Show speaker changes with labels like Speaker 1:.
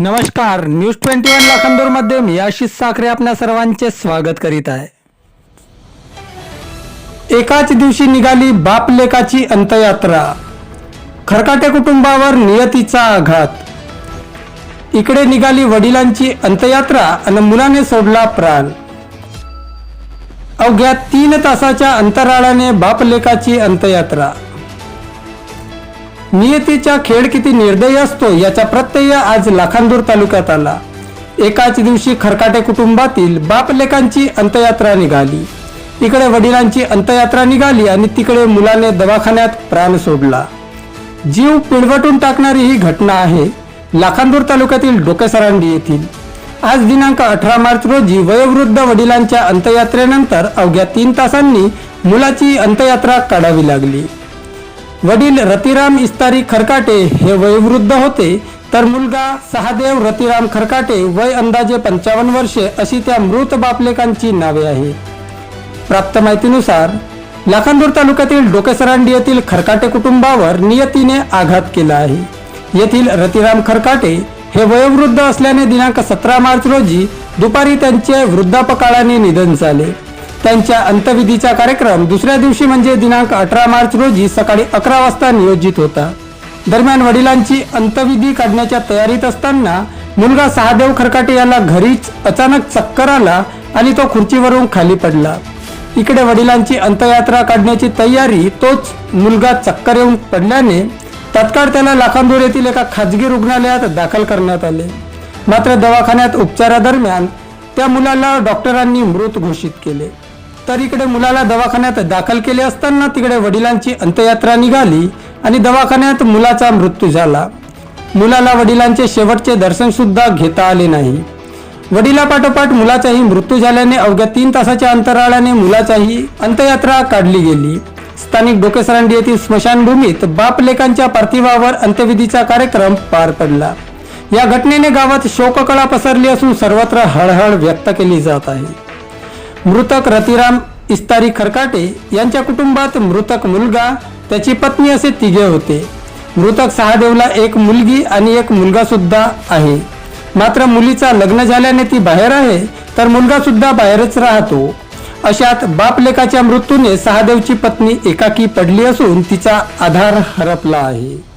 Speaker 1: नमस्कार news twenty one लाखांदूरमध्ये मी आशिष साखरे आपल्या सर्वांचे स्वागत करीत आहे. एकाच दिवशी निघाली बाप लेकाची अंतयात्रा खरकाटे कुटुंबावर नियतीचा आघात. इकडे निघाली वडिलांची अंतयात्रा आणि मुलाने सोडला प्राण. अवघ्या तीन तासाच्या अंतराळाने बाप लेकाची अंतयात्रा नियतीचा खेळ किती निर्दयी असतो याचा प्रत्यय आज लाखांदूर तालुक्यात आला. एकाच दिवशी खरकाटे कुटुंबातील बापलेकांची अंतयात्रा निघाली. इकडे वडिलांची अंतयात्रा निघाली आणि तिकडे मुलाने दवाखान्यात प्राण सोडला. जीव पिळवटून टाकणारी ही घटना आहे लाखांदूर तालुक्यातील डोकेसरांडी येथील. आज दिनांक अठरा मार्च रोजी वयोवृद्ध वडिलांच्या अंतयात्रेनंतर अवघ्या तीन तासांनी मुलाची अंतयात्रा काढावी लागली. वडील रतिराम इस्तारी खरकाटे हे वयोवृद्ध होते तर मुलगा सहादेव रतिराम खरकाटे वय अंदाजे पंचावन्न वर्षे अशी त्या मृत बापलेकांची नावे आहेत. प्राप्त माहितीनुसार लाखांदूर तालुक्यातील डोकेसरांडी येथील खरकाटे कुटुंबावर नियतीने आघात केला आहे. येथील रतिराम खरकाटे हे वयोवृद्ध असल्याने दिनांक सतरा मार्च रोजी दुपारी त्यांचे वृद्धापकाळाने निधन झाले. त्यांच्या अंत्यविधीचा कार्यक्रम दुसऱ्या दिवशी म्हणजे दिनांक अठरा मार्च रोजी सकाळी अकरा वाजता नियोजित होता. दरम्यान वडिलांची अंत्यविधी काढण्याच्या तयारीत असताना मुलगा सहादेव खरकाटे याला घरीच अचानक चक्कर आला आणि तो खुर्चीवरून खाली पडला. इकडे वडिलांची अंत्ययात्रा काढण्याची तयारी तोच मुलगा चक्कर येऊन पडल्याने तत्काळ त्याला लाखांदूर येथील एका खाजगी रुग्णालयात दाखल करण्यात आले. मात्र दवाखान्यात उपचारादरम्यान त्या मुलाला डॉक्टरांनी मृत घोषित केले. तर इकडे मुलाला दवाखान्यात दाखल केले असताना तिकडे वडिलांची अंत्ययात्रा निघाली आणि दवाखान्यात मुलाचा मृत्यू झाला. मुलाला वडिलांचे शेवटचे दर्शन सुद्धा घेता आले नाही. वडिलापाठोपाठ मुलाचाही मृत्यू झाल्याने अवघ्या तीन तासाच्या अंतराळाने मुलाचाही अंत्ययात्रा काढली गेली. स्थानिक डोकेसरांडी येथील स्मशानभूमीत बाप लेकांच्या पार्थिवावर अंत्यविधीचा कार्यक्रम पार पडला. या घटनेने गावात शोककळा पसरली असून सर्वत्र हळहळ व्यक्त केली जात आहे. मृतक रतिराम इस्तारी खरकाटे यांच्या कुटुंबात मृतक मुलगा त्याची पत्नी असे तिघे होते. मृतक सहादेवला एक मुलगी आणि एक मुलगा सुद्धा आहे. मात्र मुलीचा लग्न झाल्याने ती बाहेर आहे तर मुलगा सुद्धा बाहेरच राहतो. अशात बापलेखाच्या मृत्यूने सहादेवची पत्नी एकाकी पडली असून तिचा आधार हरपला आहे.